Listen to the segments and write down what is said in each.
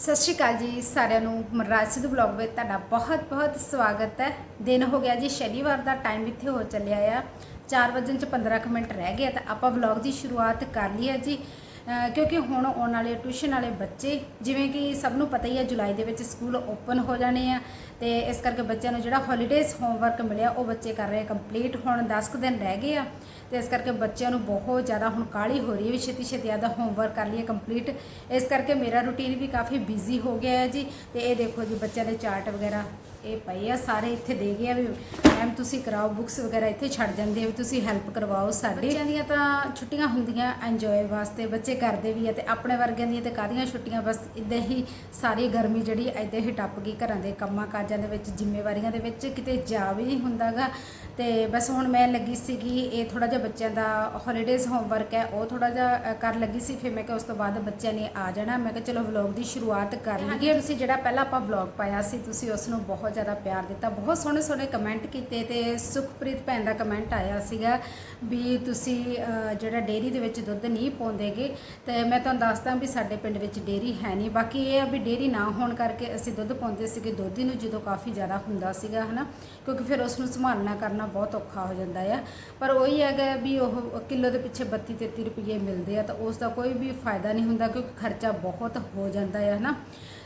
ਸਤਿ ਸ਼੍ਰੀ ਅਕਾਲ ਜੀ ਸਾਰਿਆਂ ਨੂੰ। ਮਨਰਾਜ ਸਿੱਧੂ ਬਲੌਗ ਵਿੱਚ ਤੁਹਾਡਾ ਬਹੁਤ-ਬਹੁਤ ਸਵਾਗਤ ਹੈ। ਦਿਨ ਹੋ ਗਿਆ ਜੀ, ਸ਼ਨੀਵਾਰ ਦਾ ਟਾਈਮ ਇੱਥੇ ਹੋ ਚੱਲਿਆ ਆ। 4 ਵਜੇ ਚ 15 ਕੁ ਮਿੰਟ ਰਹਿ ਗਏ ਤਾਂ ਆਪਾਂ ਵਲੌਗ ਦੀ ਸ਼ੁਰੂਆਤ ਕਰ ਲਈ ਹੈ ਜੀ। ਕਿਉਂਕਿ ਹੁਣ ਆਉਣ ਵਾਲੇ ਟਿਊਸ਼ਨ ਵਾਲੇ ਬੱਚੇ, ਜਿਵੇਂ ਕਿ ਸਭ ਨੂੰ ਪਤਾ ਹੀ ਹੈ ਜੁਲਾਈ ਦੇ ਵਿੱਚ ਸਕੂਲ ਓਪਨ ਹੋ ਜਾਣੇ ਆ, ਤੇ ਇਸ ਕਰਕੇ ਬੱਚਿਆਂ ਨੂੰ ਜਿਹੜਾ ਹੌਲੀਡੇਜ਼ ਹੋਮਵਰਕ ਮਿਲਿਆ, ਉਹ ਬੱਚੇ ਕਰ ਰਹੇ ਕੰਪਲੀਟ ਹੁਣ 10 ਕੁ ਦਿਨ ਰਹਿ ਗਏ ਆ, ਤੇ ਇਸ ਕਰਕੇ ਬੱਚਿਆਂ ਨੂੰ ਬਹੁਤ ਜ਼ਿਆਦਾ ਹੁਣ ਕਾਹਲੀ ਹੋ ਰਹੀ ਹੈ ਵੀ ਛੇਤੀ ਛੇਤੀ ਆਦਾ ਹੋਮਵਰਕ ਕਰ ਲਈਏ ਕੰਪਲੀਟ ਇਸ ਕਰਕੇ ਮੇਰਾ ਰੂਟੀਨ ਵੀ ਕਾਫੀ ਬਿਜ਼ੀ ਹੋ ਗਿਆ ਹੈ ਜੀ, ਤੇ ਇਹ ਦੇਖੋ ਜੀ ਬੱਚਿਆਂ ਦੇ ਚਾਰਟ ਵਗੈਰਾ। ਇਹ ਪਈ ਆ, ਸਾਰੇ ਇੱਥੇ ਦੇ ਗਏ ਆ ਵੀ ਮੈਮ ਤੁਸੀਂ ਕਰਾਓ ਬੁੱਕਸ ਵਗੈਰਾ ਇੱਥੇ ਛੱਡ ਜਾਂਦੇ ਆ ਵੀ ਤੁਸੀਂ ਹੈਲਪ ਕਰਵਾਓ ਸਾਡੇ। ਬੱਚਿਆਂ ਦੀਆਂ ਤਾਂ ਛੁੱਟੀਆਂ ਹੁੰਦੀਆਂ ਇੰਜੋਏ ਵਾਸਤੇ, ਬੱਚੇ ਕਰਦੇ ਵੀ ਆ ਤੇ ਆਪਣੇ ਵਰਗਿਆਂ ਦੀਆਂ ਤੇ ਕਾਹਦੀਆਂ ਛੁੱਟੀਆਂ, ਬਸ ਇਦਾਂ ਹੀ ਸਾਰੀ ਗਰਮੀ ਜਿਹੜੀ ਇਦਾਂ ਹੀ ਟੱਪ ਗਈ ਘਰਾਂ ਦੇ ਕੰਮਾਂ ਕਾਜਾਂ ਦੇ ਵਿੱਚ, ਜ਼ਿੰਮੇਵਾਰੀਆਂ ਦੇ ਵਿੱਚ, ਕਿਤੇ ਜਾ ਵੀ ਨਹੀਂ ਹੁੰਦਾਗਾ। ਤੇ ਬਸ ਹੁਣ ਮੈਂ ਲੱਗੀ ਸੀਗੀ, ਇਹ ਥੋੜਾ ਜਿਹਾ ਬੱਚਿਆਂ ਦਾ ਹੌਲੀਡੇਜ਼ ਹੋਮਵਰਕ ਹੈ, ਉਹ ਥੋੜਾ ਜਿਹਾ ਕਰ ਲੱਗੀ ਸੀ, ਫਿਰ ਮੈਂ ਕਿਹਾ ਉਸ ਤੋਂ ਬਾਅਦ ਬੱਚਿਆਂ ਨੇ ਆ ਜਾਣਾ, ਮੈਂ ਕਿਹਾ ਚਲੋ ਵਲੌਗ ਦੀ ਸ਼ੁਰੂਆਤ ਕਰ ਲਈਏ। ਤੁਸੀਂ ਜਿਹੜਾ ਪਹਿਲਾਂ ਆਪਾਂ ਵਲੌਗ ਪਾਇਆ ਸੀ, ਤੁਸੀਂ ਉਸ ਨੂੰ ਬਹੁਤ ਬਹੁਤ ਜ਼ਿਆਦਾ ਪਿਆਰ ਦਿੱਤਾ, ਬਹੁਤ ਸੋਹਣੇ ਸੋਹਣੇ ਕਮੈਂਟ ਕੀਤੇ ਤੇ ਸੁਖਪ੍ਰੀਤ ਭੈਣ ਦਾ ਕਮੈਂਟ ਆਇਆ ਸੀਗਾ ਵੀ ਤੁਸੀਂ ਜਿਹੜਾ ਡੇਅਰੀ ਦੇ ਵਿੱਚ ਦੁੱਧ ਨਹੀਂ ਪਾਉਂਦੇਗੇ, ਤੇ ਮੈਂ ਤੁਹਾਨੂੰ ਦੱਸਦਾ ਵੀ ਸਾਡੇ ਪਿੰਡ ਵਿੱਚ ਡੇਅਰੀ ਹੈ ਨਹੀਂ। ਬਾਕੀ ਇਹ ਆ ਵੀ ਡੇਅਰੀ ਨਾ ਹੋਣ ਕਰਕੇ ਅਸੀਂ ਦੁੱਧ ਪਾਉਂਦੇ ਸੀਗੇ, ਦੋਧੀ ਨੂੰ ਜਦੋਂ ਕਾਫੀ ਜ਼ਿਆਦਾ ਹੁੰਦਾ ਸੀਗਾ, ਹਨਾ? ਕਿਉਂਕਿ ਫਿਰ ਉਸ ਨੂੰ ਸੰਭਾਲਣਾ ਕਰਨਾ ਬਹੁਤ ਔਖਾ ਹੋ ਜਾਂਦਾ ਆ। ਪਰ ਉਹੀ ਹੈਗਾ ਵੀ ਉਹ ਕਿਲੋ ਦੇ ਪਿੱਛੇ 32 33 ਰੁਪਏ ਮਿਲਦੇ ਆ, ਤਾਂ ਉਸ ਦਾ ਕੋਈ ਵੀ ਫਾਇਦਾ ਨਹੀਂ ਹੁੰਦਾ ਕਿਉਂਕਿ ਖਰਚਾ ਬਹੁਤ ਹੋ ਜਾਂਦਾ ਹੈ ਹਨਾ?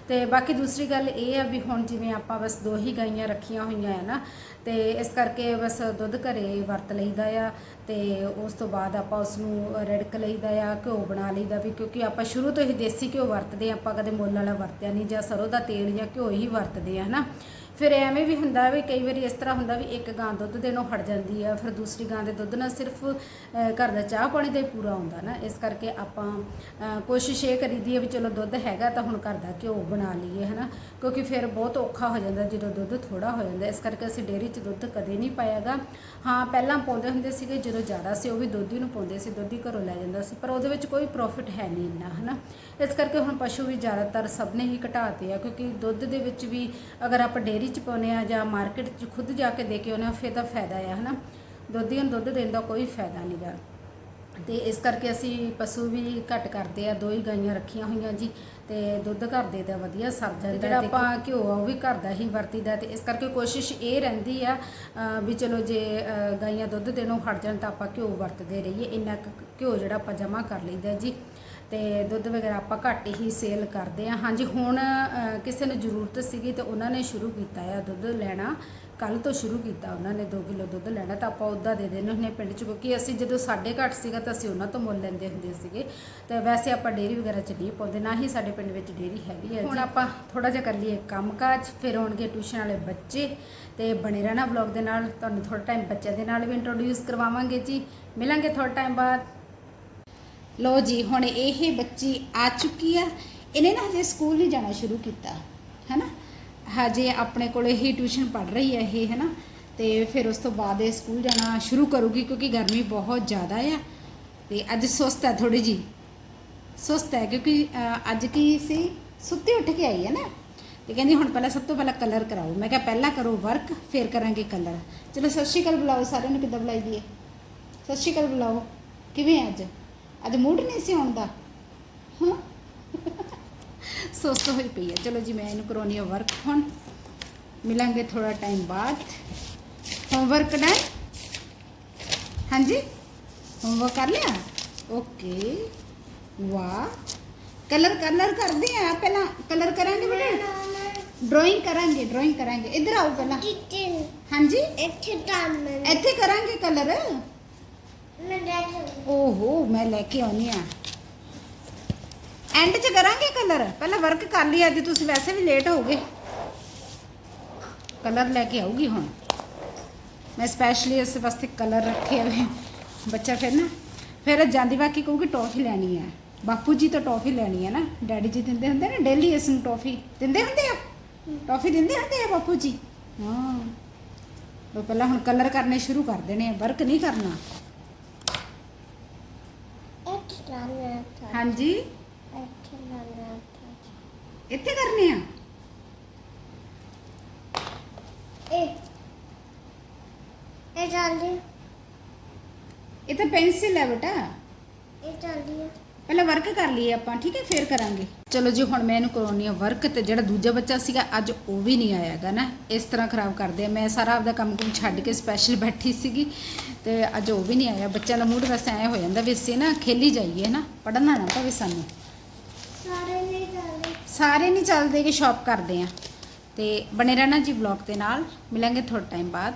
ਤੇ ਬਾਕੀ ਦੂਸਰੀ ਗੱਲ ਇਹ ਆ ਵੀ ਹੁਣ ਜਿਵੇਂ ਆਪਾਂ ਬਸ ਦੋ ਹੀ ਗਾਈਆਂ ਰੱਖੀਆਂ ਹੋਈਆਂ ਆ ਨਾ, ਤੇ ਇਸ ਕਰਕੇ ਬਸ ਦੁੱਧ ਘਰੇ ਵਰਤ ਲਈਦਾ ਆ, ਤੇ ਉਸ ਤੋਂ ਬਾਅਦ ਆਪਾਂ ਉਸ ਨੂੰ ਰਿੜਕ ਲਈਦਾ ਆ, ਘਿਓ ਬਣਾ ਲਈਦਾ ਵੀ ਕਿਉਂਕਿ ਆਪਾਂ ਸ਼ੁਰੂ ਤੋਂ ਹੀ ਦੇਸੀ ਘਿਓ ਵਰਤਦੇ ਆ, ਆਪਾਂ ਕਦੇ ਮੁੱਲ ਵਾਲਾ ਵਰਤਿਆ ਨਹੀਂ ਜਾਂ ਸਰੋਂ ਦਾ ਤੇਲ ਜਾਂ ਘਿਓ ਹੀ ਵਰਤਦੇ ਆ ਹਨਾ ਫਿਰ ਐਵੇਂ ਵੀ ਹੁੰਦਾ ਵੀ ਕਈ ਵਾਰੀ ਇਸ ਤਰ੍ਹਾਂ ਹੁੰਦਾ ਵੀ ਇੱਕ ਗਾਂ ਦੁੱਧ ਦੇਣੋਂ ਹਟ ਜਾਂਦੀ ਆ, ਫਿਰ ਦੂਸਰੀ ਗਾਂ ਦੇ ਦੁੱਧ ਨਾਲ ਸਿਰਫ ਘਰ ਦਾ ਚਾਹ ਪਾਣੀ ਦਾ ਹੀ ਪੂਰਾ ਹੁੰਦਾ ਨਾ। ਇਸ ਕਰਕੇ ਆਪਾਂ ਕੋਸ਼ਿਸ਼ ਇਹ ਕਰੀਦੀ ਹੈ ਵੀ ਚਲੋ ਦੁੱਧ ਹੈਗਾ ਤਾਂ ਹੁਣ ਘਰ ਦਾ ਘਿਓ ਬਣਾ ਲਈਏ, ਹਨਾ। ਕਿਉਂਕਿ ਫਿਰ ਬਹੁਤ ਔਖਾ ਹੋ ਜਾਂਦਾ ਜਦੋਂ ਦੁੱਧ ਥੋੜਾ ਹੋ ਜਾਂਦਾ। ਇਸ ਕਰਕੇ ਅਸੀਂ ਡੇਅਰੀ 'ਚ ਦੁੱਧ ਕਦੇ ਨਹੀਂ ਪਾਇਆਗਾ। ਹਾਂ, ਪਹਿਲਾਂ ਪਾਉਂਦੇ ਹੁੰਦੇ ਸੀਗੇ, ਜਦੋਂ ਜ਼ਿਆਦਾ ਸੀ ਉਹ ਵੀ ਦੁੱਧ ਹੀ ਨੂੰ ਪਾਉਂਦੇ ਸੀ, ਦੁੱਧ ਹੀ ਘਰੋਂ ਲੈ ਜਾਂਦਾ ਸੀ, ਪਰ ਉਹਦੇ ਵਿੱਚ ਕੋਈ ਪ੍ਰੋਫਿਟ ਹੈ ਨਹੀਂ ਇੰਨਾ, ਹਨਾ। ਇਸ ਕਰਕੇ ਹੁਣ ਪਸ਼ੂ ਵੀ ਜ਼ਿਆਦਾਤਰ ਸਭ ਨੇ ਹੀ ਘਟਾਤੇ ਆ, ਕਿਉਂਕਿ ਦੁੱਧ ਦੇ ਵਿੱਚ ਵੀ ਅਗਰ ਆਪਾਂ ਡੇਅਰੀ 'ਚ ਪਾਉਂਦੇ ਆ ਜਾਂ ਮਾਰਕੀਟ 'ਚ ਖੁਦ ਜਾ ਕੇ ਦੇ ਕੇ ਆਉਂਦੇ ਆ ਫਿਰ ਤਾਂ ਫਾਇਦਾ ਆ ਹਨਾ? ਦੁੱਧੀਆਂ ਨੂੰ ਦੁੱਧ ਦੇਣ ਦਾ ਕੋਈ ਫਾਇਦਾ ਨਹੀਂਗਾ ਤੇ ਇਸ ਕਰਕੇ ਅਸੀਂ ਪਸ਼ੂ ਵੀ ਘੱਟ ਕਰਦੇ ਆ ਦੋ ਹੀ ਗਾਈਆਂ ਰੱਖੀਆਂ ਹੋਈਆਂ ਜੀ ਤੇ ਦੁੱਧ ਘਰ ਦੇ ਦਾ ਵਧੀਆ ਸਰ ਜਾਂਦਾ ਜਿਹੜਾ ਆਪਾਂ ਘਿਓ ਆ ਉਹ ਵੀ ਘਰ ਦਾ ਹੀ ਵਰਤੀਦਾ ਤੇ ਇਸ ਕਰਕੇ ਕੋਸ਼ਿਸ਼ ਇਹ ਰਹਿੰਦੀ ਆ ਵੀ ਚਲੋ ਜੇ ਗਾਈਆਂ ਦੁੱਧ ਦੇਣੋਂ ਹਟ ਜਾਣ ਤਾਂ ਆਪਾਂ ਘਿਓ ਵਰਤਦੇ ਰਹੀਏ ਇੰਨਾ ਘਿਓ ਜਿਹੜਾ ਆਪਾਂ ਜਮ੍ਹਾਂ ਕਰ ਲਈਦਾ ਜੀ। ਤੇ ਦੁੱਧ ਵਗੈਰਾ ਆਪਾਂ ਘੱਟ ਹੀ ਸੇਲ ਕਰਦੇ ਆ ਹਾਂਜੀ, ਹੁਣ ਕਿਸੇ ਨੂੰ ਜ਼ਰੂਰਤ ਸੀਗੀ ਤੇ ਉਹਨਾਂ ਨੇ ਸ਼ੁਰੂ ਕੀਤਾ ਆ ਦੁੱਧ ਲੈਣਾ। ਕੱਲ ਤੋਂ ਸ਼ੁਰੂ ਕੀਤਾ ਉਹਨਾਂ ਨੇ 2 ਕਿਲੋ ਦੁੱਧ ਲੈਣਾ ਤਾਂ ਆਪਾਂ ਉਹਦਾ ਦੇ ਦੇਣੇ ਹੁੰਦੇ ਪਿੰਡ 'ਚ, ਕਿਉਂਕਿ ਅਸੀਂ ਜਦੋਂ ਸਾਡੇ ਘੱਟ ਸੀਗਾ ਤਾਂ ਅਸੀਂ ਉਹਨਾਂ ਤੋਂ ਮੁੱਲ ਲੈਂਦੇ ਹੁੰਦੇ ਸੀਗੇ। ਤੇ ਵੈਸੇ ਆਪਾਂ ਡੇਅਰੀ ਵਗੈਰਾ 'ਚ ਨਹੀਂ ਪਾਉਂਦੇ, ਨਾ ਹੀ ਸਾਡੇ ਪਿੰਡ ਵਿੱਚ ਡੇਅਰੀ ਹੈਗੀ ਹੈ ਹੁਣ ਆਪਾਂ ਥੋੜਾ ਜਿਹਾ ਕਰ ਲਈਏ ਕੰਮਕਾਜ, ਫਿਰ ਆਉਣਗੇ ਟਿਊਸ਼ਨ ਵਾਲੇ ਬੱਚੇ ਤੇ ਬਣੇ ਰਹਿਣਾ ਵਲੌਗ ਦੇ ਨਾਲ। ਤੁਹਾਨੂੰ ਥੋੜਾ ਟਾਈਮ ਬੱਚਿਆਂ ਦੇ ਨਾਲ ਵੀ ਇੰਟਰੋਡਿਊਸ ਕਰਵਾਵਾਂਗੇ ਜੀ। ਮਿਲਾਂਗੇ ਥੋੜਾ ਟਾਈਮ ਬਾਅਦ। ਲੋ ਜੀ, ਹੁਣ ਇਹ ਬੱਚੀ ਆ ਚੁੱਕੀ ਆ। ਇਹਨੇ ਨਾ ਹਜੇ ਸਕੂਲ ਨਹੀਂ ਜਾਣਾ ਸ਼ੁਰੂ ਕੀਤਾ, ਹੈਨਾ? ਹਜੇ ਆਪਣੇ ਕੋਲ ਹੀ ਟਿਊਸ਼ਨ ਪੜ ਰਹੀ ਹੈ ਇਹ, ਹੈਨਾ? ਤੇ ਫਿਰ ਉਸ ਤੋਂ ਬਾਅਦ ਇਹ ਸਕੂਲ ਜਾਣਾ ਸ਼ੁਰੂ ਕਰੂਗੀ ਕਿਉਂਕਿ ਗਰਮੀ ਬਹੁਤ ਜ਼ਿਆਦਾ ਆ। ਤੇ ਅੱਜ ਸੁਸਤ ਹੈ ਥੋੜੀ ਜੀ ਸੁਸਤ ਹੈ ਕਿਉਂਕਿ ਅੱਜ ਕੀ ਸੀ? ਸੁੱਤੀ ਉੱਠ ਕੇ ਆਈ ਹੈ ਨਾ। ਤੇ ਕਹਿੰਦੀ ਹੁਣ ਪਹਿਲਾਂ ਸਭ ਤੋਂ ਪਹਿਲਾਂ ਕਲਰ ਕਰਾਓ। ਮੈਂ ਕਿਹਾ ਪਹਿਲਾਂ ਕਰੋ ਵਰਕ, ਫਿਰ ਕਰਾਂਗੇ ਕਲਰ। ਚਲੋ, ਸਤਿ ਸ਼੍ਰੀ ਅਕਾਲ ਬੁਲਾਓ, ਸਾਰਿਆਂ ਨੂੰ ਕਿੱਦਾਂ ਬੁਲਾਈ ਦੀ ਹੈ ਸਤਿ ਸ਼੍ਰੀ ਅਕਾਲ ਬੁਲਾਓ। ਕਿਵੇਂ ਹੈ ਅੱਜ? ਅੱਜ ਮੂਡ ਨਹੀਂ ਸੀ ਆਉਣ ਦਾ ਹਾਂ ਸੁਸਤ ਹੋਈ ਪਈ ਹੈ ਚਲੋ ਜੀ ਮੈਂ ਇਹਨੂੰ ਕਰਾਉਣੀ ਹੈ ਵਰਕ ਹੁਣ ਮਿਲਾਂਗੇ ਥੋੜਾ ਟਾਈਮ ਬਾਅਦ ਹੋਮਵਰਕ ਡਨ ਹਾਂਜੀ ਹੋਮਵਰਕ ਕਰ ਲਿਆ ਓਕੇ ਵਾਹ ਕਲਰ ਕਲਰ ਕਰਦੇ ਆ ਪਹਿਲਾਂ ਕਲਰ ਕਰਾਂਗੇ ਬੇਟਾ ਡਰਾਇੰਗ ਕਰਾਂਗੇ ਡਰਾਇੰਗ ਕਰਾਂਗੇ ਇੱਧਰ ਆਓ ਪਹਿਲਾਂ ਕਿਚਨ ਹਾਂਜੀ ਇੱਥੇ ਕੰਮ ਇੱਥੇ ਕਰਾਂਗੇ ਕਲਰ ਮੈਂ ਦੇਖ ਓਹੋ, ਮੈਂ ਲੈ ਕੇ ਆਉਣੀ ਆ ਐਂਡ 'ਚ ਕਰਾਂਗੇ ਕਲਰ ਪਹਿਲਾਂ ਵਰਕ ਕਰ ਲਈ ਅੱਜ, ਤੁਸੀਂ ਵੈਸੇ ਵੀ ਲੇਟ ਹੋਗੇ। ਕਲਰ ਲੈ ਕੇ ਆਉਗੀ ਹੁਣ। ਮੈਂ ਸਪੈਸ਼ਲੀ ਇਸ ਵਾਸਤੇ ਕਲਰ ਰੱਖੇ ਹੋਏ ਬੱਚਾ ਫਿਰ ਨਾ, ਫਿਰ ਜਾਂਦੀ ਵਾਕੀ ਕਹੂਗੀ ਟੌਫੀ ਲੈਣੀ ਹੈ ਬਾਪੂ ਜੀ ਤਾਂ ਟੌਫੀ ਲੈਣੀ ਹੈ ਨਾ। ਡੈਡੀ ਜੀ ਦਿੰਦੇ ਹੁੰਦੇ ਨਾ ਡੇਲੀ ਇਸ ਨੂੰ ਟੌਫੀ। ਦਿੰਦੇ ਹੁੰਦੇ ਆ? ਟੌਫੀ ਦਿੰਦੇ ਹੁੰਦੇ ਆ ਬਾਪੂ ਜੀ? ਹਾਂ। ਉਹ ਪਹਿਲਾਂ ਹੁਣ ਕਲਰ ਕਰਨੇ ਸ਼ੁਰੂ ਕਰ ਦੇਣੇ ਆ। ਵਰਕ ਨਹੀਂ ਕਰਨਾ। ਲਾਣਾ ਤਾਂ ਹਾਂਜੀ? ਇੱਥੇ ਲਾਣਾ ਤਾਂ ਇੱਥੇ ਕਰਨੇ ਆ? ਇਹ। ਇਹ ਜਲਦੀ ਇਹ ਤਾਂ ਪੈਨਸਿਲ ਹੈ ਬੇਟਾ। ਇਹ ਜਲਦੀ ਪਹਿਲਾਂ ਵਰਕ ਕਰ ਲਈਏ ਆਪਾਂ ਠੀਕ ਹੈ ਫੇਰ ਕਰਾਂਗੇ। ਚਲੋ ਜੀ ਹੁਣ ਮੈਂ ਇਹਨੂੰ ਕਰਾਉਣੀ ਆ ਵਰਕ ਤੇ ਜਿਹੜਾ ਦੂਜਾ ਬੱਚਾ ਸੀਗਾ ਅੱਜ ਉਹ ਵੀ ਨਹੀਂ ਆਇਆਗਾ ਨਾ। ਇਸ ਤਰ੍ਹਾਂ ਖਰਾਬ ਕਰਦੇ ਆ। ਮੈਂ ਸਾਰਾ ਆਪਦਾ ਕੰਮ ਕੁਮ ਛੱਡ ਕੇ ਸਪੈਸ਼ਲ ਬੈਠੀ ਸੀਗੀ ਤੇ ਅੱਜ ਉਹ ਵੀ ਨਹੀਂ ਆਇਆ। ਬੱਚਿਆਂ ਦਾ ਮੂਡ ਵੈਸੇ ਐ ਹੋ ਜਾਂਦਾ ਵੀ ਅਸੀਂ ਨਾ ਖੇਲੀ ਜਾਈਏ ਨਾ। ਪੜ੍ਹਨਾ ਨਾ ਪਵੇ ਸਾਨੂੰ। ਸਾਰੇ ਨਹੀਂ ਚੱਲਦੇ। ਸਾਰੇ ਨਹੀਂ ਚੱਲਦੇ ਕਿ ਸ਼ਾਪ ਕਰਦੇ ਆ। ਤੇ ਬਣੇ ਰਹਿਣਾ ਜੀ ਵਲੌਗ ਦੇ ਨਾਲ। ਮਿਲਾਂਗੇ ਥੋੜਾ ਟਾਈਮ ਬਾਅਦ।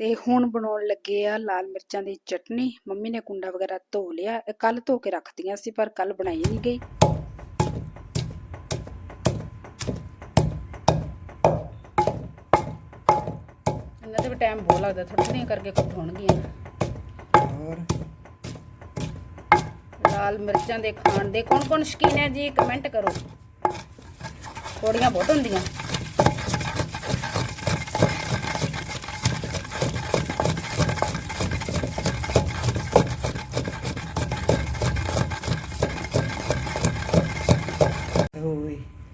ਤੇ ਹੁਣ ਬਣਾਉਣ ਲੱਗੇ ਆ ਲਾਲ ਮਿਰਚਾਂ ਦੀ ਚਟਨੀ। ਮੰਮੀ ਨੇ ਕੁੰਡਾ ਵਗੈਰਾ ਧੋ ਲਿਆ। ਕੱਲ ਧੋ ਕੇ ਰੱਖਤੀਆਂ ਸੀ ਪਰ ਕੱਲ ਬਣਾਈ ਨਹੀਂ ਗਈ। ਇਹਨਾਂ ਤੇ ਵੀ ਟਾਈਮ ਬਹੁਤ ਲੱਗਦਾ ਥੋੜ੍ਹੀਆਂ ਕਰਕੇ ਕੁੱਟ ਹੋਣਗੀਆਂ। ਹੋਰ? ਲਾਲ ਮਿਰਚਾਂ ਦੇ ਖਾਣ ਦੇ ਕੌਣ ਕੌਣ ਸ਼ੌਕੀਨ ਹੈ ਜੀ? ਕਮੈਂਟ ਕਰੋ। ਥੋੜੀਆਂ ਬਹੁਤ ਹੁੰਦੀਆਂ।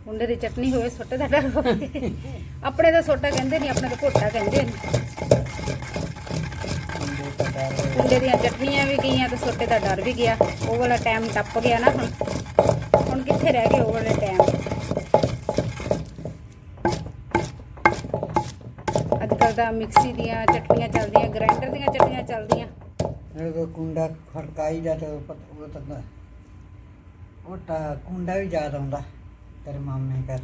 ਮੁੰਡੇ ਦੀ ਚਟਨੀ ਹੋਵੇ, ਸੋਟੇ ਦਾ ਡਰ ਹੋਵੇ। ਆਪਣੇ ਤਾਂ ਸੋਟਾ ਕਹਿੰਦੇ ਨਹੀਂ, ਆਪਣੇ ਤਾਂ ਘੋਟਾ ਕਹਿੰਦੇ ਨੇ ਮੁੰਡੇ ਦੀਆਂ ਚਟਨੀਆਂ ਵੀ ਗਈਆਂ ਤੇ ਸੋਟੇ ਦਾ ਡਰ ਵੀ ਗਿਆ। ਉਹ ਵਾਲਾ ਟਾਈਮ ਟੱਪ ਗਿਆ ਨਾ ਹੁਣ। ਹੁਣ ਕਿੱਥੇ ਰਹਿ ਗਏ ਉਹ ਵਾਲੇ ਟਾਈਮ ਅੱਜ ਕੱਲ ਤਾਂ ਮਿਕਸੀ ਦੀਆਂ ਚਟਨੀਆਂ ਚੱਲਦੀਆਂ ਗ੍ਰਾਈਂਡਰ ਦੀਆਂ ਚਟਨੀਆਂ ਚੱਲਦੀਆਂ। ਇਹ ਕੋ ਕੁੰਡਾ ਖੜਕਾਈ ਦਾ ਤਾਂ ਉਹ ਤਾਂ ਉਹ ਤਾਂ ਕੁੰਡਾ ਵੀ ਯਾਦ ਆਉਂਦਾ। ਤੇਰੇ ਮਾਮੇ ਤਾਂ।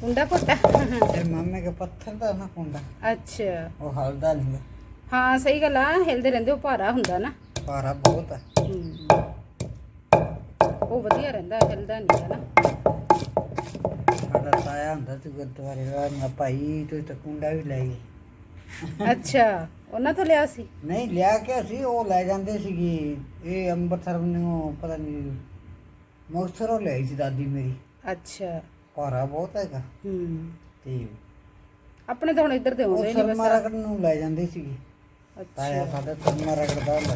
ਕੁੰਡਾ ਘੋਟਾ ਤੇਰੇ ਮਾਮੇ ਕੇ ਪੱਥਰ ਦਾ ਨਾ ਕੁੰਡਾ ਅੱਛਾ। ਉਹ ਹਲਦਾ ਨਹੀਂ ਹਾਂ ਸਹੀ ਗੱਲ ਆ ਹਿਲਦੇ ਰਹਿੰਦੇ ਉਹ ਭਾਰਾ ਹੁੰਦਾ ਨਾ। ਭਾਰਾ ਬਹੁਤ ਹੈ। ਹਮ। ਉਹ ਵਧੀਆ ਰਹਿੰਦਾ ਹਿਲਦਾ ਨਹੀਂ ਹੈ ਨਾ। ਸਾਡਾ ਤਾਇਆ ਹੁੰਦਾ ਸੀ ਗੁਰਦੁਆਰੇ ਦਾ ਨਾ ਭਾਈ ਤੂੰ ਤਾਂ ਕੁੰਡਾ ਵੀ ਲੈ ਗਈ ਅੱਛਾ ਉਹਨਾਂ ਤੋਂ ਲਿਆ ਸੀ? ਨਹੀਂ ਲਿਆ ਕੇ ਅਸੀਂ ਉਹ ਲੈ ਜਾਂਦੇ ਸੀਗੇ। ਇਹ ਅੰਮ੍ਰਿਤਸਰ ਨੂੰ ਪਤਾ ਨਹੀਂ ਮੁਕਤਸਰੋਂ ਲੈ ਆਈ ਸੀ ਦਾਦੀ ਮੇਰੀ। ਅੱਛਾ। ਭਾਰਾ ਬਹੁਤ ਹੈਗਾ। ਹੂੰ। ਤੇ ਆਪਣੇ ਤਾਂ ਹੁਣ ਇੱਧਰ ਦੇ ਉਹ ਆਉਂਦੇ ਨਹੀਂ ਸਰਮਾ ਬਸ ਰਗੜ ਨੂੰ ਲੈ ਜਾਂਦੇ ਸੀਗੇ। ਤਾਇਆ ਅੱਛਾ ਸਾਡਾ ਸਰਮਾ ਰਗੜਦਾ ਹੁੰਦਾ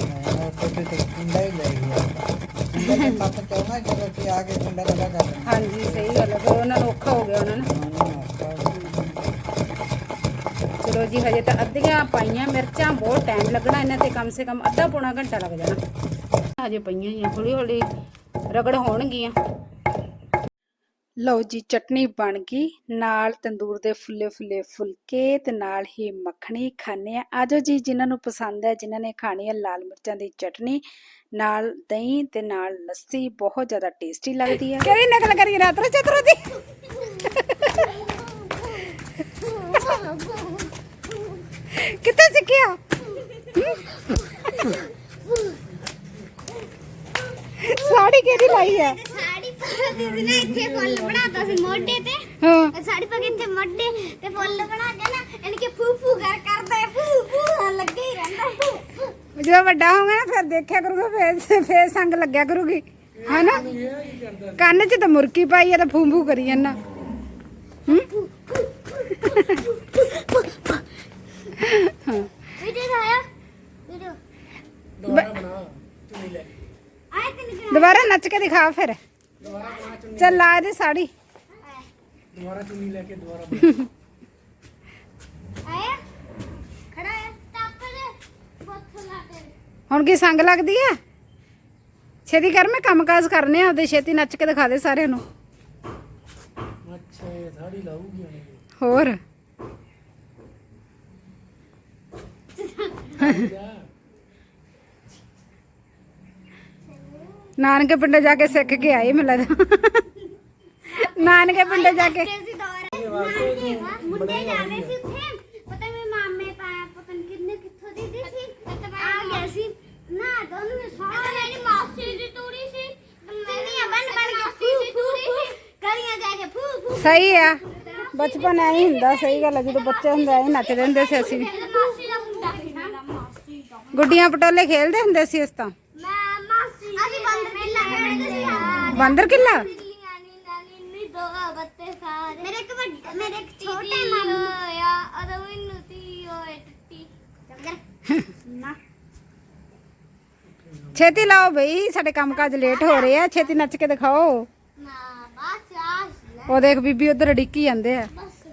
ਮੈਂ ਕੋਤੇ ਤੇ ਕੁੰਡਾ ਹੀ ਲੈ ਗਿਆ। ਕੁੰਡਾ ਤੇ ਪੱਤ ਚਾਹਣਾ ਜਦੋਂ ਕਿ ਆ ਕੇ ਕੁੰਡਾ ਲਗਾ ਕਰ ਲੈਣਾ ਹਾਂਜੀ ਸਹੀ ਗੱਲ ਹੈ ਫਿਰ ਉਹਨਾਂ ਨੂੰ ਔਖਾ ਹੋ ਗਿਆ ਉਹਨਾਂ ਨੂੰ। ਹਾਂ, ਆਪਾਂ ਚਲੋ ਜੀ ਹਜੇ ਤਾਂ ਅੱਧੀਆਂ ਪਾਈਆਂ ਮਿਰਚਾਂ ਬਹੁਤ ਟਾਈਮ ਲੱਗਣਾ ਇਹਨਾਂ ਤੇ ਕਮ ਸੇ ਕਮ ਅੱਧਾ ਪੌਣਾ ਘੰਟਾ ਲੱਗ ਜਾਣਾ। ਹਜੇ ਪਈਆਂ ਹੀ ਆ ਹੌਲੀ ਹੌਲੀ ਰਗੜ ਹੋਣਗੀਆਂ। ਲਓ ਜੀ ਚਟਨੀ ਬਣ ਗਈ। ਨਾਲ ਤੰਦੂਰ ਦੇ ਫੁੱਲੇ ਫੁੱਲੇ ਫੁਲਕੇ ਤੇ ਨਾਲ ਹੀ ਮੱਖਣੀ ਖਾਣੇ ਆ ਆਜੋ ਜੀ ਜਿਨ੍ਹਾਂ ਨੂੰ ਪਸੰਦ ਹੈ ਜਿਨ੍ਹਾਂ ਨੇ ਖਾਣੀ ਹੈ ਲਾਲ ਮਿਰਚਾਂ ਦੀ ਚਟਨੀ। ਨਾਲ ਦਹੀਂ ਤੇ ਨਾਲ ਲੱਸੀ ਬਹੁਤ ਜ਼ਿਆਦਾ ਟੇਸਟੀ ਲੱਗਦੀ ਹੈ। ਕਿਹੜੀ ਨਕਲ ਕਰੀ ਰਾਤਰੋ ਚਤਰੋ ਦੀ? ਕਿੱਥੇ ਸਿੱਖਿਆ ਸਾੜੀ ਕਿਹਦੀ ਲਾਈ ਹੈ ਸਾੜੀ ਪਾ ਦੀਦੀ ਨੇ ਇੱਥੇ ਫੁੱਲ ਬਣਾਤਾ ਸੀ ਮੋਢੇ ਤੇ ਹਾਂ ਸਾੜੀ ਪਾ ਕੇ ਇੱਥੇ ਮੋਢੇ ਤੇ ਫੁੱਲ ਬਣਾ ਕੇ ਨਾ ਇਹਨ ਕੇ ਫੂ ਫੂ ਕਰ ਕਰਦਾ ਹੈ, ਫੂ ਫੂ ਲੱਗੇ ਹੀ ਰਹਿੰਦਾ ਜਦੋਂ ਵੱਡਾ ਹੋਊਗਾ ਨਾ ਫਿਰ ਦੇਖਿਆ ਕਰੂਗਾ ਫੇਰ ਫੇਰ ਸੰਗ ਲੱਗਿਆ ਕਰੂਗੀ ਹੈਨਾ ਕੰਨ 'ਚ ਤਾਂ ਮੁਰਕੀ ਪਾਈ ਆ ਤਾਂ ਫੂੰਬੂ ਕਰੀ ਜਾਂਦਾ ਵੀਡੀਓ ਆਇਆ ਵੀਡੀਓ ਦੁਬਾਰਾ ਬਣਾ ਤੂੰ ਲੈ ਆਏ ਤੈਨੂੰ ਦੁਬਾਰਾ ਨੱਚ ਕੇ ਦਿਖਾ ਫਿਰ। ਚੱਲ ਲਾ ਇਹਦੀ ਸਾੜੀ। ਆਇਆ। ਖੜਾ ਹੈ ਟੱਪ ਦੇ। ਬੋਥ ਲਾ ਕੇ। ਹੁਣ ਕੀ ਸੰਗ ਲੱਗਦੀ ਆ? ਛੇਤੀ ਕਰ ਮੈਂ ਕੰਮਕਾਜ ਕਰਨੇ ਆ ਆਪਦੇ ਛੇਤੀ ਨੱਚ ਕੇ ਦਿਖਾ ਦੇ ਸਾਰਿਆਂ ਨੂੰ। ਅੱਛਾ ਸਾੜੀ ਲਾਊਗੀ ਉਹਨੇ ਹੋਰ। ਨਾਨਕੇ ਪਿੰਡ ਜਾ ਕੇ ਸਿੱਖ ਕੇ ਆਏ ਮੈਨੂੰ ਲੱਗਦਾ। ਨਾਨਕੇ ਪਿੰਡ ਜਾ ਕੇ। ਸੀ ਦੌਰ ਮੁੰਡੇ ਜਾਂਦੇ ਸੀ ਉੱਥੇ। ਪਤਾ ਮੇਰੇ ਮਾਮੇ ਪਾਇਆ ਪਤਾ ਨਹੀਂ ਕਿੰਨੇ ਕਿੱਥੋਂ ਦੀ ਦੀ ਸੀ। ਆ ਗਿਆ ਸੀ। ਨਾ ਦੋਨੋਂ ਨੇ ਸਾਰੇ ਮੇਰੀ ਮਾਸੀ ਦੀ ਤੂੜੀ ਸੀ। ਮੈਂ ਵੀ ਬਣ ਬਣ ਕੇ ਫੂ ਫੂ ਫੂ। ਗਲੀਆਂ ਜਾ ਕੇ ਫੂ ਫੂ। ਸਹੀ ਆ। ਬਚਪਨ ਐ ਹੀ ਹੁੰਦਾ ਸਹੀ ਗੱਲ ਆ। ਜਦੋਂ ਬੱਚੇ ਹੁੰਦੇ ਐ ਨੱਚਦੇ ਹੁੰਦੇ ਸੀ ਅਸੀਂ ਵੀ। ਮਾਸੀ ਦਾ ਮੁੰਡਾ ਸੀ ਨਾ। ਮਾਸੀ ਦਾ ਗੁੱਡੀਆਂ ਪਟੋਲੇ ਖੇਲਦੇ ਹੁੰਦੇ ਸੀ ਇਸ ਤਾਂ ਮੈਂ ਮਾਸੀ ਅਸੀਂ ਬੰਦ ਕਿੱਲਾ ਖੇਡਦੇ ਸੀ ਯਾਰ ਬਾਂਦਰ ਕਿੱਲਾ? ਬਿੱਲੀਆਂ ਨੀ ਨਾਨੀ ਨੀ ਦੋ ਬੱਤੇ ਸਾਰੇ ਮੇਰੇ ਇੱਕ ਵੱਡਾ ਮੇਰੇ ਇੱਕ ਛੋਟੇ ਮਾਮੂ। ਹੋਇਆ ਅਦੋਂ ਮੈਨੂੰ ਤੀ ਹੋਏ ਟੱਟੀ ਨਾ। ਛੇਤੀ ਲਾਓ ਬਈ ਸਾਡੇ ਕੰਮਕਾਜ ਲੇਟ ਹੋ ਰਹੇ ਆ। ਛੇਤੀ ਨੱਚ ਕੇ ਦਿਖਾਓ। ਨਾ ਬਸ ਆਸ ਲੈ ਉਹ ਦੇਖ ਬੀਬੀ ਉਧਰ ਡਿੱਕੀ ਜਾਂਦੇ ਆ। ਬਸ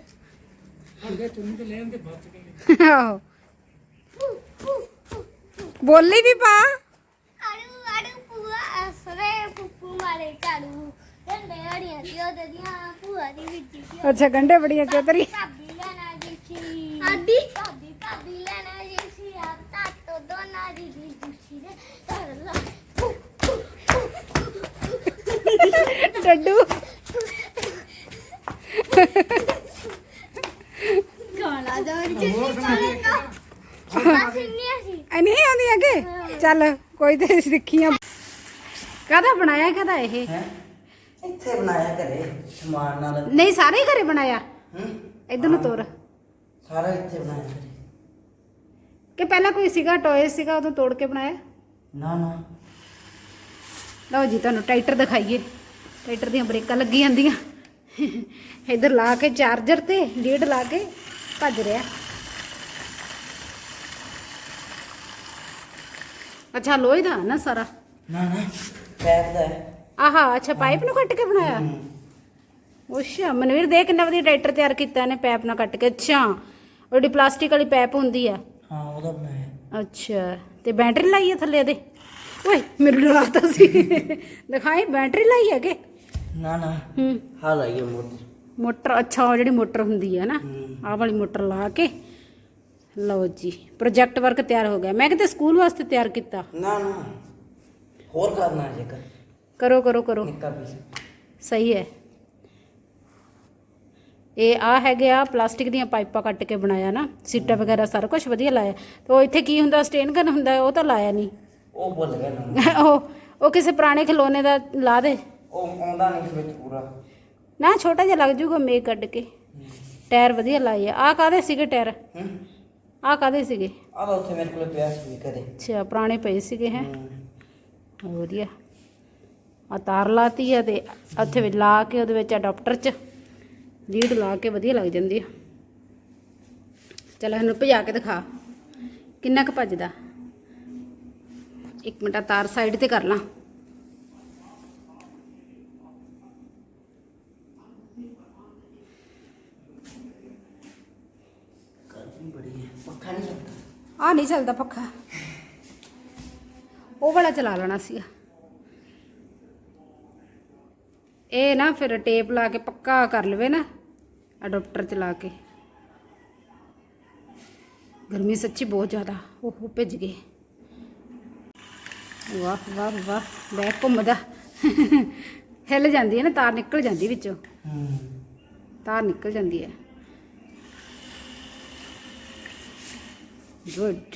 ਅੱਗੇ ਚੁੰਨੀ ਤੇ ਲੈਣ ਤੇ ਬਚ ਗਏ ਆਹੋ। ਬੋਲੀ ਵੀ ਪਾ। ਅੜੂ ਅੜੂ ਪੂਆ ਅਸ ਸਰੇ ਪੁੱਪੂ ਮਾਰੇ ਝਾੜੂ ਡੰਡੇ ਅੜੀਆਂ ਦੀ ਉਹਦੇ ਦੀਆਂ ਭੂਆ ਦੀ ਵਿੱਚੀ ਸੀ ਅੱਛਾ ਗੰਡੇ ਬੜੀਆਂ ਚੋਤਰੀ ਭਾਬੀ ਲੈਣਾ ਜੀ ਸੀ। ਆਦੀ ਭਾਬੀ ਭਾਬੀ ਲੈਣਾ ਜੀ ਸੀ ਆ ਤਾਤੋ ਦੋਨਾਂ ਦੀ ਦੀ ਜੁੱਸੀ ਦੇ ਕਰ ਲਾ। ਡੱਡੂ। ਗਾਣਾ ਜੀ ਸੀ। ਨਹੀਂ ਆਉਂਦੀ ਅੱਗੇ ਚੱਲ ਕੋਈ ਤੇ ਸਿੱਖੀਆਂ। ਕਾਹਦਾ ਬਣਾਇਆ ਕਾਹਦਾ ਇਹ? ਹੈ? ਇੱਥੇ ਬਣਾਇਆ ਘਰੇ ਸਮਾਨ ਨਾਲ। ਨਹੀਂ ਸਾਰੇ ਹੀ ਘਰੇ ਬਣਾਇਆ? ਹੂੰ। ਇਧਰ ਨੂੰ ਤੋਰ। ਸਾਰਾ ਇੱਥੇ ਬਣਾਇਆ ਘਰੇ। ਕਿ ਪਹਿਲਾਂ ਕੋਈ ਸੀਗਾ ਟੋਏ ਸੀਗਾ ਉਦੋਂ ਤੋੜ ਕੇ ਬਣਾਇਆ? ਨਾ ਨਾ। ਲਓ ਜੀ ਤੁਹਾਨੂੰ ਟਰੈਕਟਰ ਦਿਖਾਈਏ। ਟਰੈਕਟਰ ਦੀਆਂ ਬ੍ਰੇਕਾਂ ਲੱਗੀ ਜਾਂਦੀਆਂ। ਇਧਰ ਲਾ ਕੇ ਚਾਰਜਰ ਤੇ ਲੀਡ ਲਾ ਕੇ ਭੱਜ ਰਿਹਾ। ਅੱਛਾ ਲੋਹੇ ਦਾ ਨਾ ਸਾਰਾ? ਨਾ ਨਾ। ਪੈਪ ਦਾ। ਹੈ ਆਹਾ ਅੱਛਾ ਪਾਈਪ ਨੂੰ ਕੱਟ ਕੇ ਬਣਾਇਆ। ਅੱਛਾ ਮਨਵੀਰ ਦੇ ਕਿੰਨਾ ਵਧੀਆ ਟਰੈਕਟਰ ਤਿਆਰ ਕੀਤਾ ਇਹਨੇ ਪੈਪ ਨਾਲ ਕੱਟ ਕੇ। ਅੱਛਾ ਉਹਦੀ ਪਲਾਸਟਿਕ ਵਾਲੀ ਪੈਪ ਹੁੰਦੀ ਆ। ਹਾਂ ਉਹਦਾ ਬਣਾਇਆ। ਅੱਛਾ ਤੇ ਬੈਟਰੀ ਲਾਈ ਹੈ ਥੱਲੇ ਇਹਦੇ? ਓਏ ਮੈਨੂੰ ਡਰਾਤਾ ਸੀ। ਦਿਖਾਈ ਬੈਟਰੀ ਲਾਈ ਹੈ ਕਿ? ਨਾ ਨਾ। ਹੂੰ। ਹਾਂ ਲਾਈਏ ਮੋਟਰ। ਮੋਟਰ ਅੱਛਾ ਉਹ ਜਿਹੜੀ ਮੋਟਰ ਹੁੰਦੀ ਹੈ ਨਾ ਹੂੰ। ਆਹ ਵਾਲੀ ਮੋਟਰ ਲਾ ਕੇ। ਲਓ ਜੀ ਪ੍ਰੋਜੈਕਟ ਵਰਕ ਤਿਆਰ ਹੋ ਗਿਆ। ਮੈਂ ਕਿਤੇ ਸਕੂਲ ਵਾਸਤੇ ਤਿਆਰ ਕੀਤਾ। ਨਾ ਨਾ। ਹੋਰ ਕਰਨਾ ਜੇਕਰ ਕਰੋ ਕਰੋ ਕਰੋ ਨਿੱਕਾ ਪੀਸ ਸਹੀ ਹੈ ਇਹ ਆ ਹੈਗੇ ਆ ਪਲਾਸਟਿਕ ਦੀਆਂ ਪਾਈਪਾਂ ਕੱਟ ਕੇ ਬਣਾਇਆ ਨਾ ਸੀਟਾਂ ਵਗੈਰਾ ਸਾਰਾ ਕੁਝ ਵਧੀਆ ਲਾਇਆ ਤੇ ਉਹ ਇੱਥੇ ਕੀ ਹੁੰਦਾ ਸਟੇਨ ਗਨ ਹੁੰਦਾ ਉਹ ਤਾਂ ਲਾਇਆ ਨਹੀਂ ਉਹ ਭੁੱਲ ਗਿਆ ਨਾ ਉਹ ਉਹ ਕਿਸੇ ਪੁਰਾਣੇ ਖਿਲੌਣੇ ਦਾ ਲਾ ਦੇ ਉਹ ਆਉਂਦਾ ਨਹੀਂ ਵਿੱਚ ਪੂਰਾ ਨਾ ਛੋਟਾ ਜਿਹਾ ਲੱਗ ਜੂਗਾ ਮੇਕ ਕੱਢ ਕੇ ਟਾਇਰ ਵਧੀਆ ਲਾਏ ਆ ਆਹ ਕਾਦੇ ਸੀਗੇ ਟਾਇਰ ਹੂੰ ਆਹ ਕਾਦੇ ਸੀਗੇ ਆ ਤਾਂ ਉੱਥੇ ਮੇਰੇ ਕੋਲ ਪਿਆ ਸੀ ਕਦੇ ਅੱਛਾ ਪੁਰਾਣੇ ਪਏ ਸੀਗੇ ਹੈ ਹੂੰ। ਵਧੀਆ। ਆ ਤਾਰ ਲਾਤੀ ਆ ਤੇ ਉੱਥੇ ਵੀ ਲਾ ਕੇ ਉਹਦੇ ਵਿੱਚ ਅਡਾਪਟਰ ਚ। ਲੀਡ ਲਾ ਕੇ ਵਧੀਆ ਲੱਗ ਜਾਂਦੀ ਆ। ਚਲ ਇਹਨੂੰ ਭਜਾ ਕੇ ਦਿਖਾ। ਕਿੰਨਾ ਕੁ ਭੱਜਦਾ? ਇੱਕ ਮਿੰਟ ਆਹ ਤਾਰ ਸਾਈਡ ਤੇ ਕਰ ਲਾਂ। ਗਰਮੀ ਬੜੀ ਹੈ। ਪੱਖਾ ਨਹੀਂ ਚੱਲਦਾ। ਆ ਨਹੀਂ ਚੱਲਦਾ ਪੱਖਾ। ਉਹ ਵਾਲਾ ਚਲਾ ਲੈਣਾ ਸੀ। ਇਹ ਨਾ ਫਿਰ ਟੇਪ ਲਾ ਕੇ ਪੱਕਾ ਕਰ ਲਵੇ ਨਾ ਅਡਾਪਟਰ ਚਲਾ ਕੇ। ਗਰਮੀ ਸੱਚੀ ਬਹੁਤ ਜ਼ਿਆਦਾ, ਉਹ ਭਿੱਜ ਗਏ। ਵਾਹ ਵਾਹ ਵਾਹ ਬੈਕ ਘੁੰਮਦਾ। ਹਿੱਲ ਜਾਂਦੀ ਹੈ ਨਾ, ਤਾਰ ਨਿਕਲ ਜਾਂਦੀ ਵਿੱਚੋਂ। ਤਾਰ ਨਿਕਲ ਜਾਂਦੀ ਹੈ। ਗੁੱਡ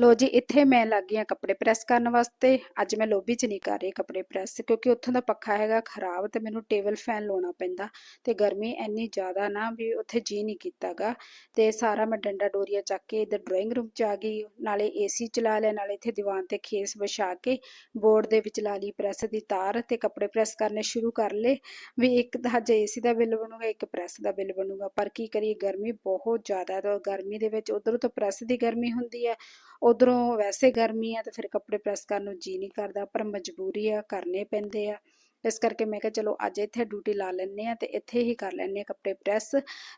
ਲੋ ਜੀ, ਇੱਥੇ ਮੈਂ ਲੱਗ ਗਈ ਹਾਂ ਕੱਪੜੇ ਪ੍ਰੈਸ ਕਰਨ ਵਾਸਤੇ। ਅੱਜ ਮੈਂ ਲੋਬੀ 'ਚ ਨਹੀਂ ਕਰ ਰਹੀ ਕੱਪੜੇ ਪ੍ਰੈਸ ਕਿਉਂਕਿ ਉੱਥੋਂ ਦਾ ਪੱਖਾ ਹੈਗਾ ਖਰਾਬ ਤੇ ਮੈਨੂੰ ਟੇਬਲ ਫੈਨ ਲਾਉਣਾ ਪੈਂਦਾ ਤੇ ਗਰਮੀ ਇੰਨੀ ਜ਼ਿਆਦਾ ਨਾ ਵੀ ਉੱਥੇ ਜੀ ਨਹੀਂ ਕੀਤਾਗਾ। ਤੇ ਸਾਰਾ ਮੈਂ ਡੰਡਾ ਡੋਰੀਆ ਚੱਕ ਕੇ ਇਧਰ ਡਰਾਇੰਗ ਰੂਮ 'ਚ ਆ ਗਈ, ਨਾਲੇ ਏਸੀ ਚਲਾ ਲਿਆ, ਨਾਲੇ ਇੱਥੇ ਦੀਵਾਨ ਤੇ ਖੇਸ ਵਿਛਾ ਕੇ ਬੋਰਡ ਦੇ ਵਿੱਚ ਲਾ ਲਈ ਪ੍ਰੈਸ ਦੀ ਤਾਰ ਤੇ ਕੱਪੜੇ ਪ੍ਰੈਸ ਕਰਨੇ ਸ਼ੁਰੂ ਕਰ ਲਏ। ਵੀ ਇੱਕ ਤਾਂ ਹਜੇ ਏਸੀ ਦਾ ਬਿੱਲ ਬਣੂਗਾ, ਇੱਕ ਪ੍ਰੈਸ ਦਾ ਬਿੱਲ ਬਣੂਗਾ। ਪਰ ਕੀ ਕਰੀਏ, ਗਰਮੀ ਬਹੁਤ ਜ਼ਿਆਦਾ ਤੇ ਗਰਮੀ ਦੇ ਵਿੱਚ ਉਧਰੋਂ ਤਾਂ ਪ੍ਰੈਸ ਦੀ ਗਰਮੀ ਹੁੰਦੀ ਹੈ। ਉਧਰੋਂ ਵੈਸੇ ਗਰਮੀ ਆ ਤੇ ਫਿਰ ਕੱਪੜੇ ਪ੍ਰੈਸ ਕਰਨ ਨੂੰ ਜੀ ਨਹੀਂ ਕਰਦਾ, ਪਰ ਮਜਬੂਰੀ ਆ, ਕਰਨੇ ਪੈਂਦੇ ਆ। ਇਸ ਕਰਕੇ ਮੈਂ ਕਿਹਾ ਚਲੋ ਅੱਜ ਇੱਥੇ ਡਿਊਟੀ ਲਾ ਲੈਂਦੇ ਆ ਤੇ ਇੱਥੇ ਹੀ ਕਰ ਲੈਂਦੇ ਆ ਕੱਪੜੇ ਪ੍ਰੈਸ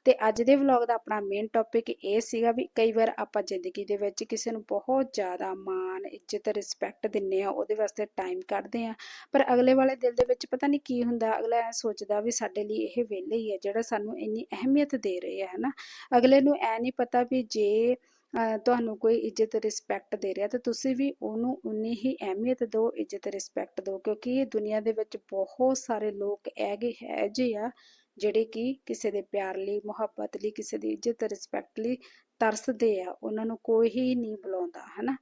ਤੇ ਅੱਜ ਦੇ ਵਲੌਗ ਦਾ ਆਪਣਾ ਮੇਨ ਟੌਪਿਕ ਇਹ ਸੀਗਾ ਵੀ ਕਈ ਵਾਰ ਆਪਾਂ ਜ਼ਿੰਦਗੀ ਦੇ ਵਿੱਚ ਕਿਸੇ ਨੂੰ ਬਹੁਤ ਜ਼ਿਆਦਾ ਮਾਣ, ਇੱਜ਼ਤ ਰਿਸਪੈਕਟ ਦਿੰਨੇ ਆ, ਉਹਦੇ ਵਾਸਤੇ ਟਾਈਮ ਕੱਢਦੇ ਆ। ਪਰ ਅਗਲੇ ਵਾਲੇ ਦਿਲ ਦੇ ਵਿੱਚ ਪਤਾ ਨਹੀਂ ਕੀ ਹੁੰਦਾ, ਅਗਲਾ ਐ ਸੋਚਦਾ ਵੀ ਸਾਡੇ ਲਈ ਇਹ ਵਿਹਲੇ ਹੀ ਹੈ ਜਿਹੜਾ ਸਾਨੂੰ ਇੰਨੀ ਅਹਿਮੀਅਤ ਦੇ ਰਹੇ ਆ, ਹਨਾ। ਅਗਲੇ ਨੂੰ ਐ ਨਹੀਂ ਪਤਾ ਵੀ ਜੇ ਤੁਹਾਨੂੰ ਕੋਈ ਇੱਜ਼ਤ ਰਿਸਪੈਕਟ ਦੇ ਰਿਹਾ, ਤੇ ਤੁਸੀਂ ਵੀ ਉਹਨੂੰ ਉਨੀ ਹੀ ਅਹਿਮੀਅਤ ਦਿਓ, ਇੱਜ਼ਤ ਰਿਸਪੈਕਟ ਦਿਓ, ਕਿਉਂਕਿ ਇਹ ਦੁਨੀਆ ਦੇ ਵਿੱਚ ਬਹੁਤ ਸਾਰੇ ਲੋਕ ਹੈਗੇ, ਹੈ ਜੇ ਆ, ਜਿਹੜੇ ਕਿ ਕਿਸੇ ਦੇ ਪਿਆਰ ਲਈ, ਮੁਹੱਬਤ ਲਈ, ਕਿਸੇ ਦੀ ਇੱਜ਼ਤ ਰਿਸਪੈਕਟ ਲਈ ਤਰਸਦੇ ਆ, ਉਹਨਾਂ ਨੂੰ ਕੋਈ ਹੀ ਨਹੀਂ ਬੁਲਾਉਂਦਾ, ਹਨਾ?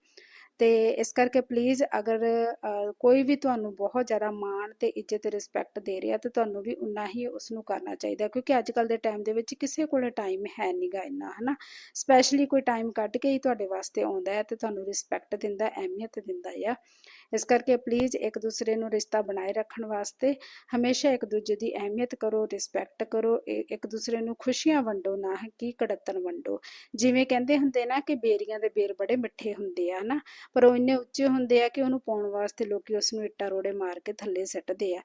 ਤੇ ਇਸ ਕਰਕੇ ਪਲੀਜ਼ ਅਗਰ ਕੋਈ ਵੀ ਤੁਹਾਨੂੰ ਬਹੁਤ ਜ਼ਿਆਦਾ ਮਾਣ ਤੇ ਇੱਜ਼ਤ ਰਿਸਪੈਕਟ ਦੇ ਰਿਹਾ, ਤੇ ਤੁਹਾਨੂੰ ਵੀ ਉਨਾ ਹੀ ਉਸ ਨੂੰ ਕਰਨਾ ਚਾਹੀਦਾ ਕਿਉਂਕਿ ਅੱਜ ਕੱਲ ਦੇ ਟਾਈਮ ਦੇ ਵਿੱਚ ਕਿਸੇ ਕੋਲ ਟਾਈਮ ਹੈ ਨਹੀਂਗਾ ਇੰਨਾ, ਹਨਾ? ਸਪੈਸ਼ਲੀ ਕੋਈ ਟਾਈਮ ਕੱਢ ਕੇ ਹੀ ਤੁਹਾਡੇ ਵਾਸਤੇ ਆਉਂਦਾ ਹੈ ਤੇ ਤੁਹਾਨੂੰ ਰਿਸਪੈਕਟ ਦਿੰਦਾ, ਅਹਿਮੀਅਤ ਦਿੰਦਾ ਆ। ਇਸ ਕਰਕੇ ਪਲੀਜ਼ ਇੱਕ ਦੂਸਰੇ ਨੂੰ ਰਿਸ਼ਤਾ ਬਣਾਏ ਰੱਖਣ ਵਾਸਤੇ ਹਮੇਸ਼ਾ ਇੱਕ ਦੂਜੇ ਦੀ ਅਹਿਮੀਅਤ ਕਰੋ ਰਿਸਪੈਕਟ ਕਰੋ ਇੱਕ ਦੂਸਰੇ ਨੂੰ ਖੁਸ਼ੀਆਂ ਵੰਡੋ, ਨਾ ਕਿ ਕੜੱਤਨ ਵੰਡੋ। ਜਿਵੇਂ ਕਹਿੰਦੇ ਹੁੰਦੇ ਨਾ ਕਿ ਬੇਰੀਆਂ ਦੇ ਬੇਰ ਬੜੇ ਮਿੱਠੇ ਹੁੰਦੇ ਆ ਨਾ ਪਰ ਉਹ ਇੰਨੇ ਉੱਚੇ ਹੁੰਦੇ ਆ ਕਿ ਉਹਨੂੰ ਪਾਉਣ ਵਾਸਤੇ ਲੋਕੀ ਉਸ ਨੂੰ ਇੱਟਾਂ, ਰੋੜੇ ਮਾਰ ਕੇ ਥੱਲੇ ਸਿੱਟਦੇ ਆ।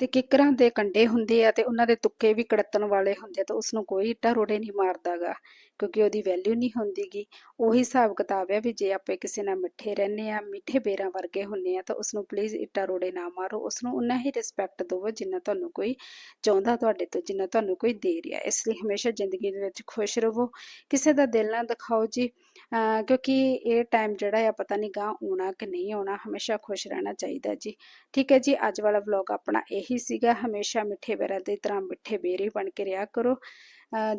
ਤੇ ਕਿੱਕਰਾਂ ਦੇ ਕੰਡੇ ਹੁੰਦੇ ਆ ਤੇ ਉਹਨਾਂ ਦੇ ਤੁੱਕੇ ਵੀ ਕੜਤਣ ਵਾਲੇ ਹੁੰਦੇ ਤਾਂ ਉਸ ਨੂੰ ਕੋਈ ਇੱਟਾ ਰੋੜੇ ਨਹੀਂ ਮਾਰਦਾਗਾ, ਕਿਉਂਕਿ ਉਹਦੀ ਵੈਲਿਊ ਨਹੀਂ ਹੁੰਦੀਗੀ। ਉਹੀ ਹਿਸਾਬ ਕਿਤਾਬ ਹੈ ਵੀ ਜੇ ਆਪਾਂ ਕਿਸੇ ਨਾਲ ਮਿੱਠੇ ਰਹਿੰਦੇ ਆ, ਮਿੱਠੇ ਬੇਰਾਂ ਵਰਗੇ ਹੁੰਨੇ ਆ ਤਾਂ ਉਸ ਨੂੰ ਪਲੀਜ਼ ਇੱਟਾ ਰੋੜੇ ਨਾ ਮਾਰੋ। ਉਸ ਨੂੰ ਉਨਾ ਹੀ ਰਿਸਪੈਕਟ ਦਿਵੋ ਜਿੰਨਾ ਤੁਹਾਨੂੰ ਕੋਈ ਚਾਹੁੰਦਾ ਤੁਹਾਡੇ ਤੋਂ, ਜਿੰਨਾ ਤੁਹਾਨੂੰ ਕੋਈ ਦੇ ਰਿਹਾ। ਇਸ ਲਈ ਹਮੇਸ਼ਾ ਜ਼ਿੰਦਗੀ ਦੇ ਵਿੱਚ ਖੁਸ਼ ਰਹੋ ਕਿਸੇ ਦਾ ਦਿਲ ਨਾ ਦਿਖਾਓ ਜੀ। ਕਿਉਂਕਿ ਇਹ ਟਾਈਮ ਜਿਹੜਾ ਆ ਪਤਾ ਨਹੀਂ ਗਾਂ ਆਉਣਾ ਕਿ ਨਹੀਂ ਆਉਣਾ, ਹਮੇਸ਼ਾ ਖੁਸ਼ ਰਹਿਣਾ ਚਾਹੀਦਾ ਜੀ। ਠੀਕ ਹੈ ਜੀ, ਅੱਜ ਵਾਲਾ ਵਲੌਗ ਆਪਣਾ ਇਹੀ ਸੀਗਾ। ਹਮੇਸ਼ਾ ਮਿੱਠੇ ਬੇਰਾਂ ਦੀ ਤਰ੍ਹਾਂ ਮਿੱਠੇ ਬੇਰੇ ਬਣ ਕੇ ਰਿਹਾ ਕਰੋ।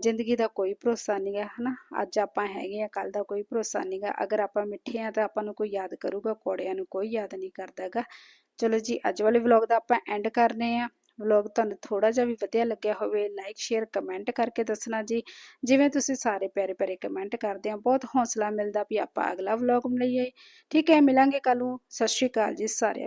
ਜ਼ਿੰਦਗੀ ਦਾ ਕੋਈ ਭਰੋਸਾ ਨਹੀਂ ਹੈ ਹਨਾ? ਅੱਜ ਆਪਾਂ ਹੈਗੇ ਆ ਕੱਲ ਦਾ ਕੋਈ ਭਰੋਸਾ ਨਹੀਂ ਨਹੀਂਗਾ ਅਗਰ ਆਪਾਂ ਮਿੱਠੇ ਆ ਤਾਂ ਆਪਾਂ ਨੂੰ ਕੋਈ ਯਾਦ ਕਰੂਗਾ, ਕੋੜਿਆਂ ਨੂੰ ਕੋਈ ਯਾਦ ਨਹੀਂ ਕਰਦਾਗਾ ਚਲੋ ਜੀ, ਅੱਜ ਵਾਲੇ ਵਲੌਗ ਦਾ ਆਪਾਂ ਐਂਡ ਕਰਨੇ ਆ ਵਲੌਗ ਤੁਹਾਨੂੰ ਥੋੜਾ ਜਿਹਾ ਵੀ ਵਧੀਆ ਲੱਗਿਆ ਹੋਵੇ ਲਾਈਕ ਸ਼ੇਅਰ ਕਮੈਂਟ ਕਰਕੇ ਦੱਸਣਾ ਜੀ। ਜਿਵੇਂ ਤੁਸੀਂ ਸਾਰੇ ਪਿਆਰੇ ਪਿਆਰੇ ਕਮੈਂਟ ਕਰਦੇ ਆ, ਬਹੁਤ ਹੌਸਲਾ ਮਿਲਦਾ ਵੀ ਆਪਾਂ ਅਗਲਾ ਵਲੌਗ ਬਣਾਈਏ। ਠੀਕ ਹੈ, ਮਿਲਾਂਗੇ ਕੱਲ ਨੂੰ। ਸਤਿ ਸ਼੍ਰੀ ਅਕਾਲ ਜੀ ਸਾਰਿਆਂ ਨੂੰ।